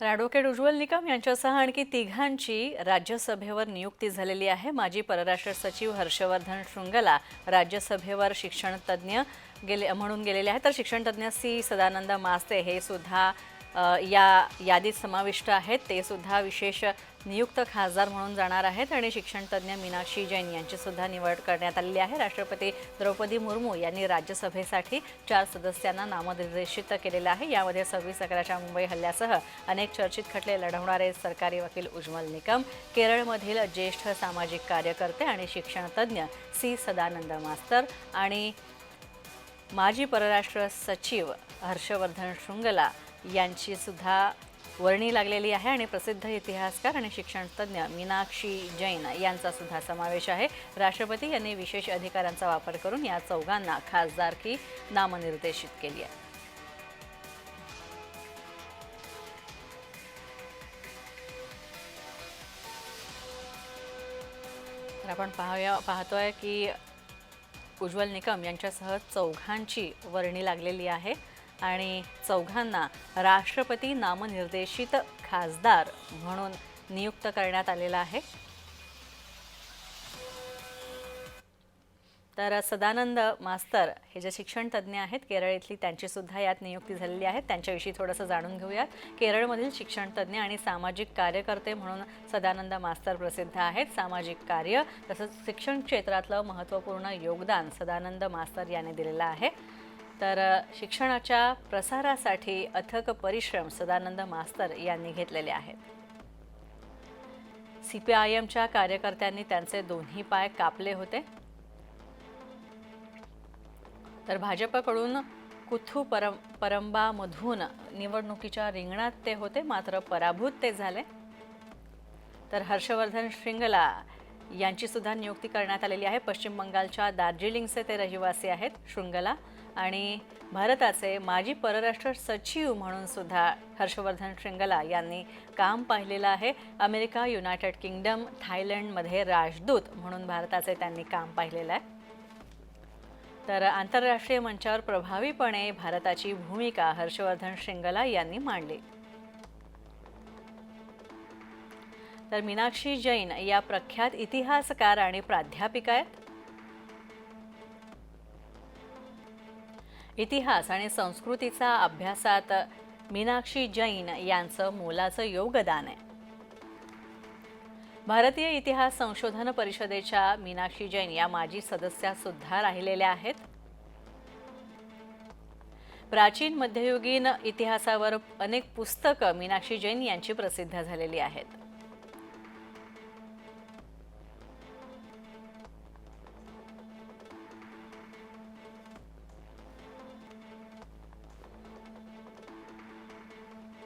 तर ॲडव्होकेट उज्ज्वल निकम यांच्यासह आणखी तिघांची राज्यसभेवर नियुक्ती झालेली आहे. माजी परराष्ट्र सचिव हर्षवर्धन शृंगला राज्यसभेवर शिक्षणतज्ज्ञ गेले म्हणून गेलेले आहेत. तर शिक्षणतज्ज्ञ सी सदानंद मास्ते हे सुद्धा या यादीत समाविष्ट आहेत. ते सुद्धा विशेष नियुक्त खासदार म्हणून जाणार आहेत आणि शिक्षणतज्ञ मीनाक्षी जैन यांची सुद्धा निवड करण्यात आलेली आहे. राष्ट्रपती द्रौपदी मुर्मू यांनी राज्यसभेसाठी चार सदस्यांना नामनिर्देशित केलेलं आहे. यामध्ये सव्वीस अकराच्या मुंबई हल्ल्यासह अनेक चर्चित खटले लढवणारे सरकारी वकील उज्ज्वल निकम केरळमधील ज्येष्ठ सामाजिक कार्यकर्ते आणि शिक्षणतज्ज्ञ सी सदानंद मास्तर आणि माजी परराष्ट्र सचिव हर्षवर्धन शृंगला यांची सुद्धा वर्णी लागलेली आहे आणि प्रसिद्ध इतिहासकार आणि शिक्षणतज्ञ मीनाक्षी जैन यांचा सुद्धा समावेश आहे. राष्ट्रपती यांनी विशेष अधिकारांचा वापर करून या चौघांना खासदारकी नामनिर्देशित केली आहे. तर आपण पाहूया पाहतोय की उज्ज्वल निकम यांच्यासह चौघांची वर्णी लागलेली आहे. आणि चौघांना राष्ट्रपती नामनिर्देशित खासदार म्हणून नियुक्त करण्यात आलेला आहे. तर सदानंद मास्तर हे जे शिक्षणतज्ज्ञ आहेत केरळ इथली त्यांचीसुद्धा यात नियुक्ती झालेली आहे. त्यांच्याविषयी थोडंसं जाणून घेऊयात. केरळमधील शिक्षणतज्ज्ञ आणि सामाजिक कार्यकर्ते म्हणून सदानंद मास्तर प्रसिद्ध आहेत. सामाजिक कार्य तसंच शिक्षण क्षेत्रातलं महत्त्वपूर्ण योगदान सदानंद मास्तर यांनी दिलेलं आहे. तर शिक्षणाच्या प्रसारासाठी अथक परिश्रम सदानंद मास्तर यांनी घेतलेले आहेत. सी पी आय एमच्या कार्यकर्त्यांनी त्यांचे दोन्ही पाय कापले होते. तर भाजपकडून कुथू परम परंबामधून निवडणुकीच्या रिंगणात ते होते मात्र पराभूत ते झाले. तर हर्षवर्धन श्रिंगला यांची सुद्धा नियुक्ती करण्यात आलेली आहे. पश्चिम बंगालच्या दार्जिलिंगचे ते रहिवासी आहेत शृंगला. आणि भारताचे माजी परराष्ट्र सचिव म्हणून सुद्धा हर्षवर्धन श्रृंगला यांनी काम पाहिलेलं आहे. अमेरिका युनायटेड किंगडम थायलंडमध्ये राजदूत म्हणून भारताचे त्यांनी काम पाहिलेलं आहे. तर आंतरराष्ट्रीय मंचावर प्रभावीपणे भारताची भूमिका हर्षवर्धन श्रृंगला यांनी मांडली. तर मीनाक्षी जैन या प्रख्यात इतिहासकार आणि प्राध्यापिका आहेत. इतिहास आणि संस्कृतीचा अभ्यासात मीनाक्षी जैन यांचं मोलाचं योगदान आहे. भारतीय इतिहास संशोधन परिषदेच्या मीनाक्षी जैन या माजी सदस्या सुद्धा राहिलेल्या आहेत. प्राचीन मध्ययुगीन इतिहासावर अनेक पुस्तकं मीनाक्षी जैन यांची प्रसिद्ध झालेली आहेत.